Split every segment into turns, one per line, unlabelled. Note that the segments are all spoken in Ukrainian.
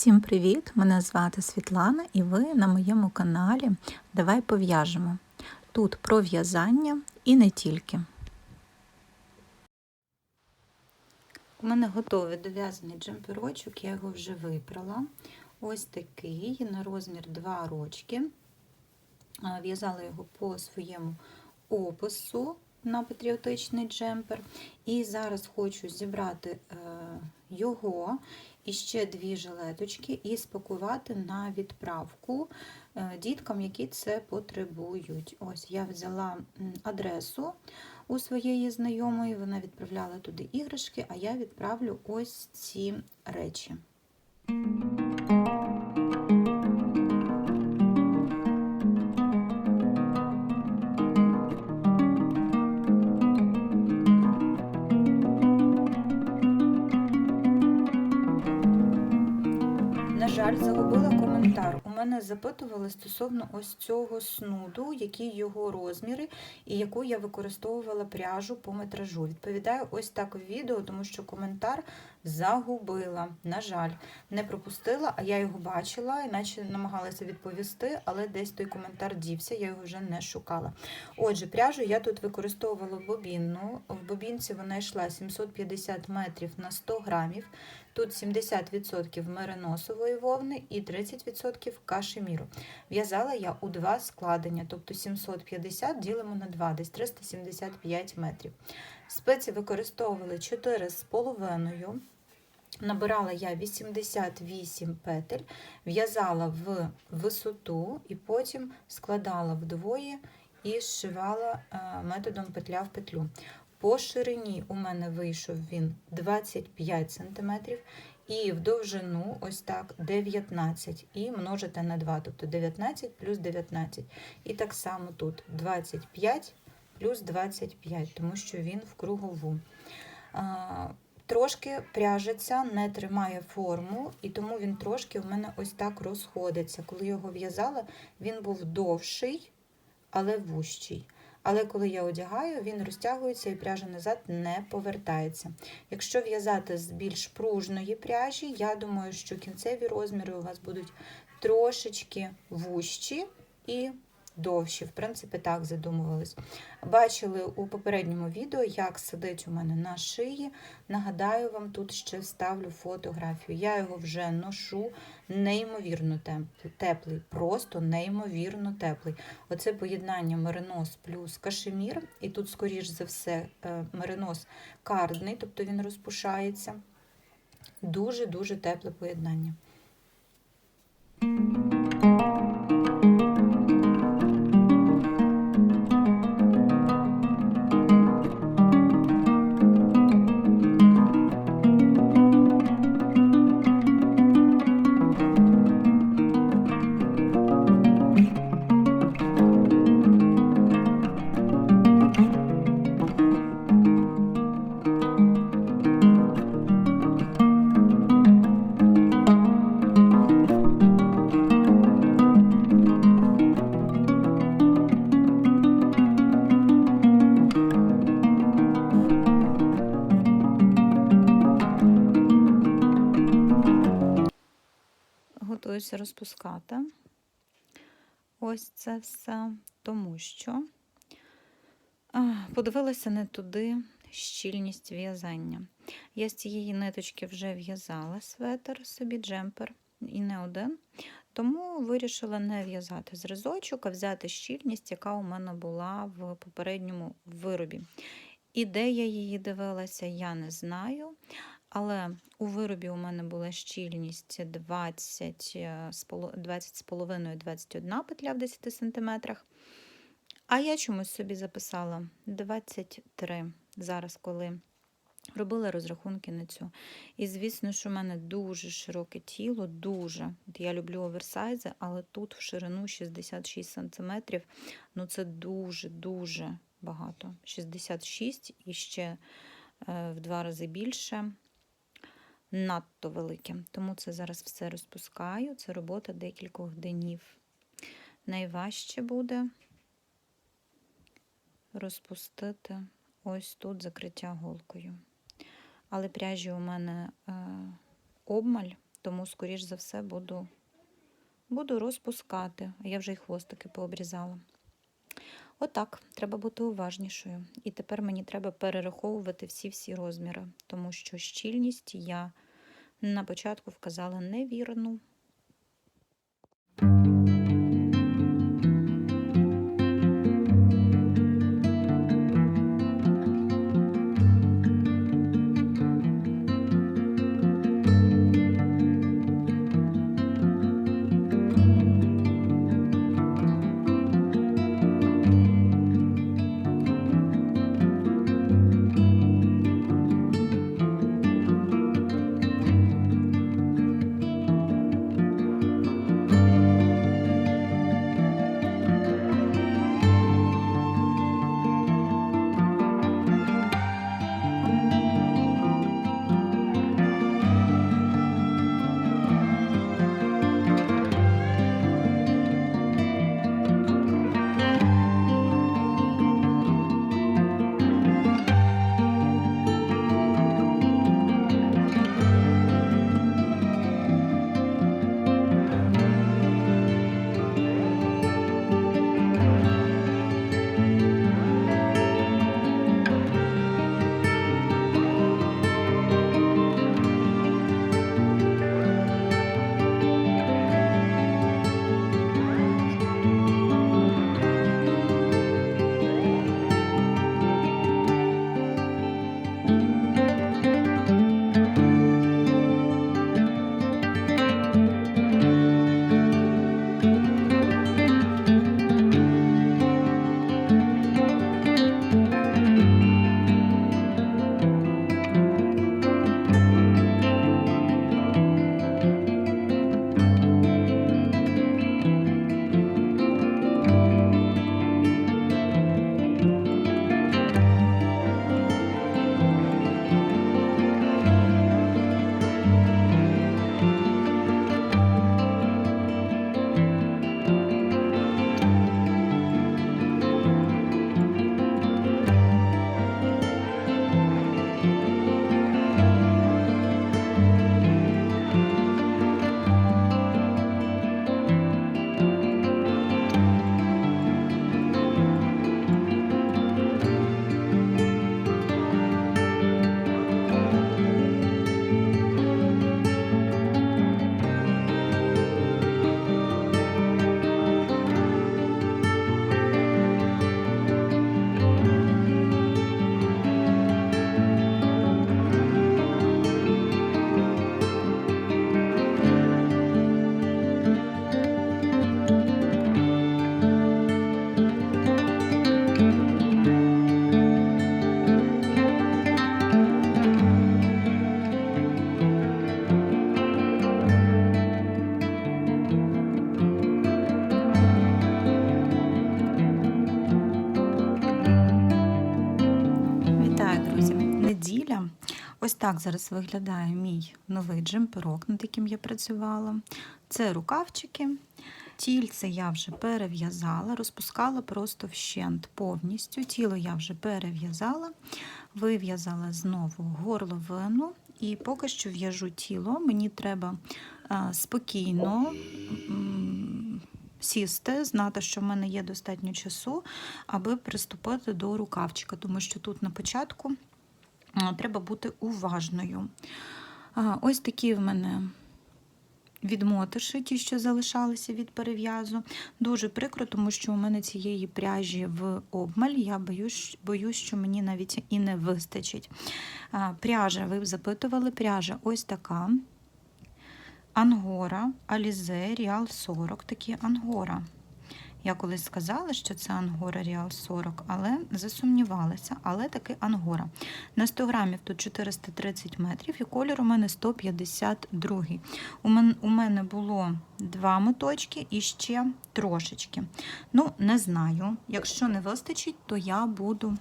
Всім привіт! Мене звати Світлана і ви на моєму каналі Давай пов'яжемо. Тут про в'язання і не тільки. У мене готовий дов'язаний джемперочок, я його вже випрала. Ось такий на розмір 2 рочки. В'язала його по своєму опису на патріотичний джемпер. І зараз хочу зібрати його і ще дві жилеточки і спакувати на відправку діткам, які це потребують. Ось я взяла адресу у своєї знайомої, вона відправляла туди іграшки, а я відправлю ось ці речі. Запитували стосовно ось цього снуду, які його розміри і яку я використовувала пряжу по метражу. Відповідаю ось так в відео, тому що коментар загубила. На жаль, не пропустила, а я його бачила, іначе намагалася відповісти, але десь той коментар дівся, я його вже не шукала. Отже, пряжу я тут використовувала бобінну. В бобінці вона йшла 750 метрів на 100 грамів. Тут 70% мериносової вовни і 30% кашеміру. В'язала я у два складення, тобто 750 ділимо на 2, десь 375 метрів. Спеці використовували 4,5. Набирала я 88 петель, в'язала в висоту і потім складала вдвоє і зшивала методом петля в петлю. По ширині у мене вийшов він 25 см, і в довжину ось так 19 і множите на 2, тобто 19 плюс 19. І так само тут 25 плюс 25, тому що він в кругову. Трошки пряжеться, не тримає форму, і тому він трошки в мене ось так розходиться. Коли його в'язала, він був довший, але вущий. Але коли я одягаю, він розтягується і пряжа назад не повертається. Якщо в'язати з більш пружної пряжі, я думаю, що кінцеві розміри у вас будуть трошечки вущі і довші. В принципі, так задумувались. Бачили у попередньому відео, як сидить у мене на шиї. Нагадаю вам, тут ще вставлю фотографію. Я його вже ношу неймовірно теплий, просто неймовірно теплий. Оце поєднання меринос плюс кашемір, і тут, скоріш за все, е, меринос кардний, тобто він розпушається. Дуже-дуже тепле поєднання. Розпускати ось це все, тому що подивилася не туди щільність в'язання. Я з цієї ниточки вже в'язала светр собі, джемпер, і не один, тому вирішила не в'язати зразочок, а взяти щільність, яка у мене була в попередньому виробі. І де я її дивилася, я не знаю. Але у виробі у мене була щільність 20 20 з половиною 21 петля в 10 см. А я чомусь собі записала 23 зараз, коли робила розрахунки на цю. І, звісно, що в мене дуже широке тіло, дуже. Я люблю оверсайзи, але тут в ширину 66 см. Ну, це дуже-дуже багато. 66 і ще е, в два рази більше надто велике. Тому це зараз все розпускаю. Це робота декількох днів. Найважче буде розпустити ось тут закриття голкою. Але пряжі у мене е, обмаль, тому, скоріш за все, буду, буду розпускати. Я вже й хвостики пообрізала. Отак, треба бути уважнішою. І тепер мені треба перераховувати всі-всі розміри, тому що щільність я на початку вказала невірну. Зараз виглядає мій новий джемперок, над яким я працювала. Це рукавчики. Тільце я вже перев'язала, розпускала просто вщент повністю. Тіло я вже перев'язала, вив'язала знову горловину. І поки що в'яжу тіло. Мені треба а, спокійно сісти, знати, що в мене є достатньо часу, аби приступити до рукавчика, тому що тут на початку треба бути уважною. Ось такі в мене відмотиші, ті, що залишалися від перев'язу. Дуже прикро, тому що у мене цієї пряжі в обмаль. Я боюсь, боюсь, що мені навіть і не вистачить. Пряжа, ви б запитували, пряжа ось така. Ангора, Alize, Real 40, такі Ангора. Я колись сказала, що це Ангора Real 40, але засумнівалася, але таки Ангора. На 100 грамів тут 430 метрів і колір у мене 152. У мене, було два моточки і ще трошечки. Ну, не знаю. Якщо не вистачить, то я буду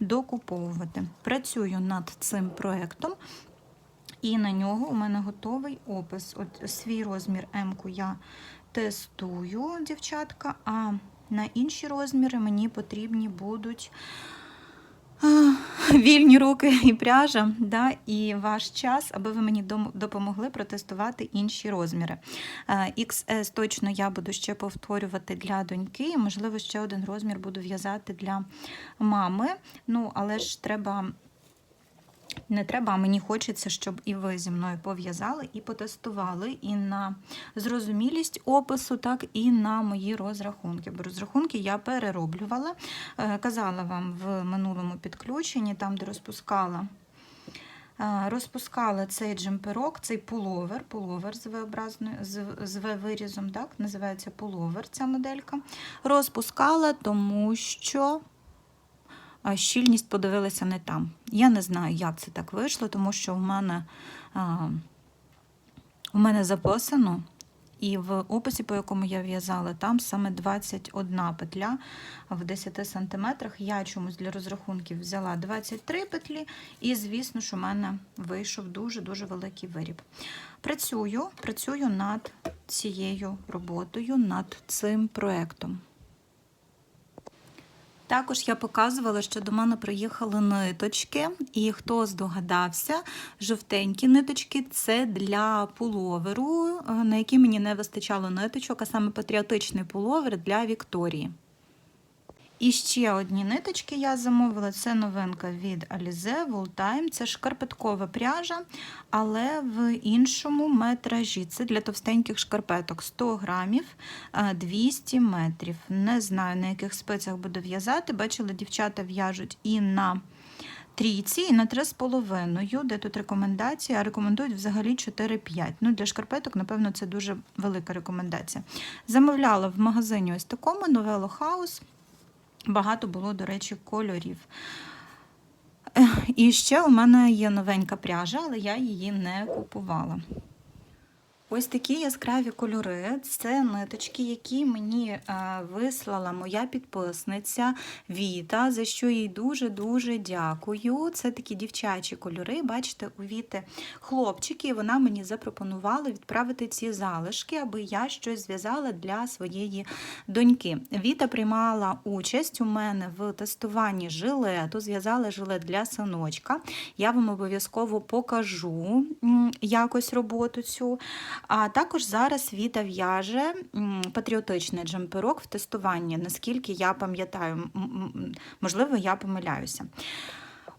докуповувати. Працюю над цим проєктом. І на нього у мене готовий опис. От свій розмір М-ку я тестую, дівчатка, а на інші розміри мені потрібні будуть вільні руки і пряжа, да, і ваш час, аби ви мені допомогли протестувати інші розміри. XS точно я буду ще повторювати для доньки, і, можливо, ще один розмір буду в'язати для мами. Ну, але ж треба. Не треба, а мені хочеться, щоб і ви зі мною пов'язали і потестували і на зрозумілість опису, так і на мої розрахунки. Бо розрахунки я перероблювала. Е, Казала вам в минулому підключенні, там, де розпускала. е, Розпускала цей джемперок, цей пуловер, пуловер з V-образною- з, V-вирізом, так, називається пуловер ця моделька. Розпускала, тому що щільність подивилася не там. Я не знаю, як це так вийшло, тому що в мене, у мене записано, і в описі, по якому я в'язала, там саме 21 петля в 10 см. Я чомусь для розрахунків взяла 23 петлі, і, звісно, що в мене вийшов дуже-дуже великий виріб. Працюю, працюю над цією роботою, над цим проєктом. Також я показувала, що до мене приїхали ниточки, і хто здогадався, жовтенькі ниточки це для пуловеру, е, на який мені не вистачало ниточок, а саме патріотичний пуловер для Вікторії. І ще одні ниточки я замовила. Це новинка від Alize Wool Time. Це шкарпеткова пряжа, але в іншому метражі. Це для товстеньких шкарпеток 100 грамів, е, 200 метрів. Не знаю, на яких спицях буду в'язати. Бачила, дівчата в'яжуть і на трійці, і на 3,5, де тут рекомендація, рекомендують взагалі 4-5. Ну, для шкарпеток, напевно, це дуже велика рекомендація. Замовляла в магазині ось такому Novello House. Багато було, до речі, кольорів. І ще у мене є новенька пряжа, але я її не купувала. Ось такі яскраві кольори. Це ниточки, які мені е, вислала моя підписниця Віта, за що їй дуже-дуже дякую. Це такі дівчачі кольори. Бачите, у Віти хлопчики, вона мені запропонувала відправити ці залишки, аби я щось зв'язала для своєї доньки. Віта приймала участь у мене в тестуванні жилету, зв'язала жилет для синочка. Я вам обов'язково покажу якось роботу цю. А також зараз Віта в'яже патріотичний джемперок в тестуванні, наскільки я пам'ятаю, можливо, я помиляюся.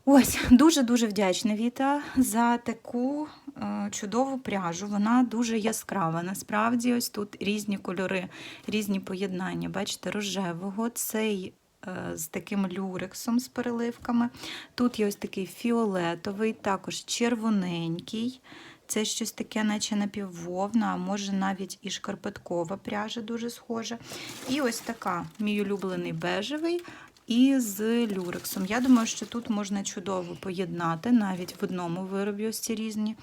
Ось, дуже-дуже вдячна Віта за таку е, чудову пряжу. Вона дуже яскрава. Насправді, ось тут різні кольори, різні поєднання. Бачите, рожевого, цей е, з таким люрексом, з переливками. Тут є ось такий фіолетовий, також червоненький. Це щось таке, наче напіввовна, а може навіть і шкарпеткова пряжа дуже схожа. І ось така, мій улюблений бежевий і з люрексом. Я думаю, що тут можна чудово поєднати навіть в одному виробі ось ці різні.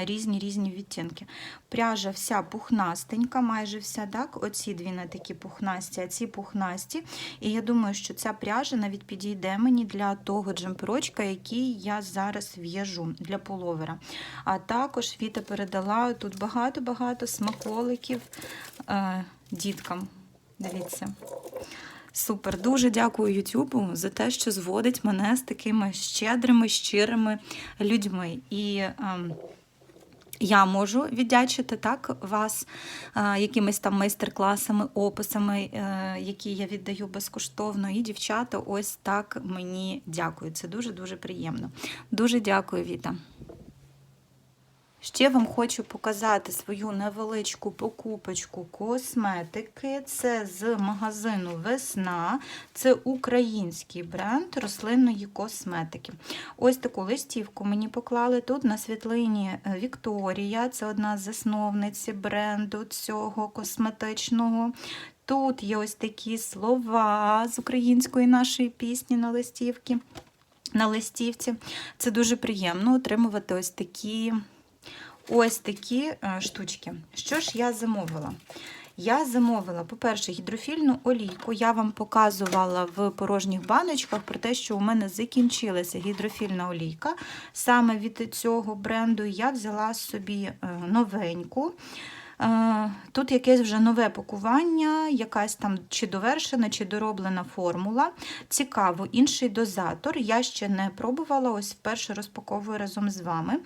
Різні різні відтінки. Пряжа вся пухнастенька, майже вся, так? Оці дві не такі пухнасті, а ці пухнасті. І я думаю, що ця пряжа навіть підійде мені для того джемперочка, який я зараз в'яжу для пуловера. А також Віта передала тут багато-багато смаколиків е, діткам. Дивіться. Супер, дуже дякую Ютубу за те, що зводить мене з такими щедрими, щирими людьми. І ем, я можу віддячити так вас е, якимись там майстер-класами, описами, е, які я віддаю безкоштовно. І дівчата ось так мені дякують. Це дуже-дуже приємно. Дуже дякую, Віта. Ще вам хочу показати свою невеличку покупочку косметики. Це з магазину Весна. Це український бренд рослинної косметики. Ось таку листівку мені поклали. Тут на світлині е, Вікторія, це одна з засновниць бренду цього косметичного. Тут є ось такі слова з української нашої пісні на листівці. На листівці. Це дуже приємно отримувати ось такі ось такі е, штучки. Що ж я замовила? Я замовила, по-перше, гідрофільну олійку. Я вам показувала в порожніх баночках про те, що у мене закінчилася гідрофільна олійка. Саме від цього бренду я взяла собі е, новеньку. Тут якесь вже нове пакування, якась там чи довершена, чи дороблена формула. Цікаво, інший дозатор. Я ще не пробувала, ось вперше розпаковую разом з вами.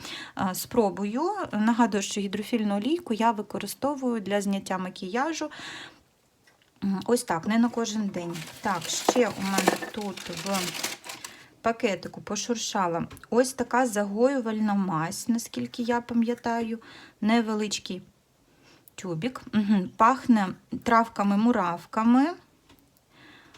Спробую. Нагадую, що гідрофільну олійку я використовую для зняття макіяжу. Ось так, не на кожен день. Так, ще у мене тут в пакетику пошуршала ось така загоювальна мазь, наскільки я пам'ятаю, невеличкий тюбік. Угу. Пахне травками-муравками.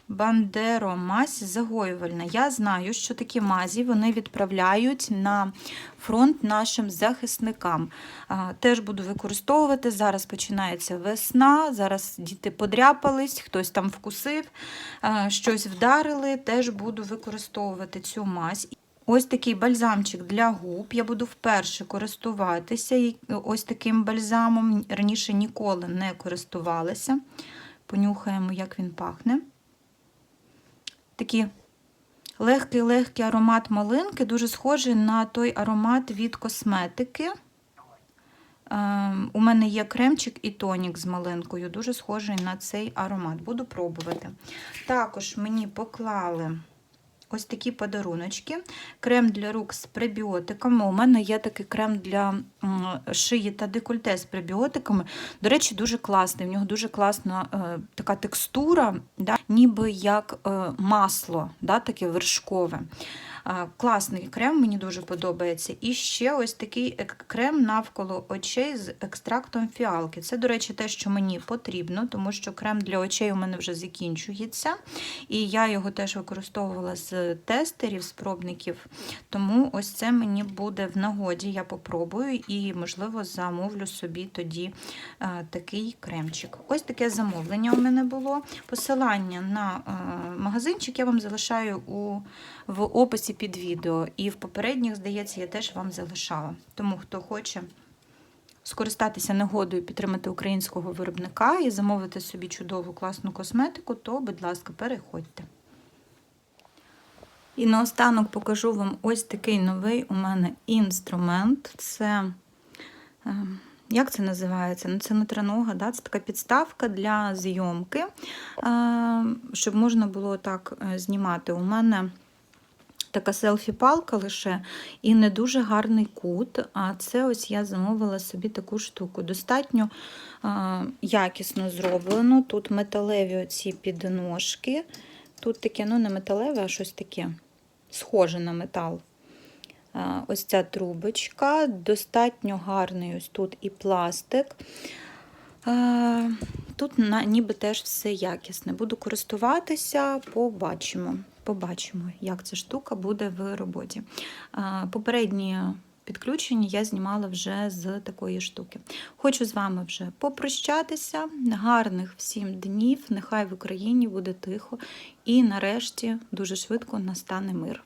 Бандеро мазь загоювальна. Я знаю, що такі мазі вони відправляють на фронт нашим захисникам. Теж буду використовувати. Зараз починається весна, зараз діти подряпались, хтось там вкусив, щось вдарили. Теж буду використовувати цю мазь. Ось такий бальзамчик для губ. Я буду вперше користуватися ось таким бальзамом. Раніше ніколи не користувалася. Понюхаємо, як він пахне. Такий легкий-легкий аромат малинки, дуже схожий на той аромат від косметики. Ем, У мене є кремчик і тонік з малинкою, дуже схожий на цей аромат. Буду пробувати. Також мені поклали ось такі подаруночки. Крем для рук з пребіотиками. У мене є такий крем для шиї та декольте з пребіотиками. До речі, дуже класний. В нього дуже класна е, така текстура, да, ніби як е, масло, да, таке вершкове. Класний крем, мені дуже подобається. І ще ось такий крем навколо очей з екстрактом фіалки. Це, до речі, те, що мені потрібно, тому що крем для очей у мене вже закінчується. І я його теж використовувала з тестерів, з пробників. Тому ось це мені буде в нагоді. Я попробую і, можливо, замовлю собі тоді е, такий кремчик. Ось таке замовлення у мене було. Посилання на е, магазинчик я вам залишаю у, в описі під відео. І в попередніх, здається, я теж вам залишала. Тому хто хоче. Скористатися нагодою підтримати українського виробника і замовити собі чудову класну косметику, то, будь ласка, переходьте. І наостанок покажу вам ось такий новий у мене інструмент. Це, е, як це називається? Ну, це не тренога, да? це така підставка для зйомки, е, щоб можна було так е, знімати. У мене така селфі-палка лише і не дуже гарний кут. А це ось я замовила собі таку штуку. Достатньо е, якісно зроблено. Тут металеві оці підножки. Тут таке, ну не металеве, а щось таке схоже на метал. Е, Ось ця трубочка, достатньо гарний ось тут і пластик. Е, Тут ніби теж все якісне. Буду користуватися, побачимо. Побачимо, як ця штука буде в роботі. Попередні підключення я знімала вже з такої штуки. Хочу з вами вже попрощатися. Гарних всім днів. Нехай в Україні буде тихо. І нарешті дуже швидко настане мир.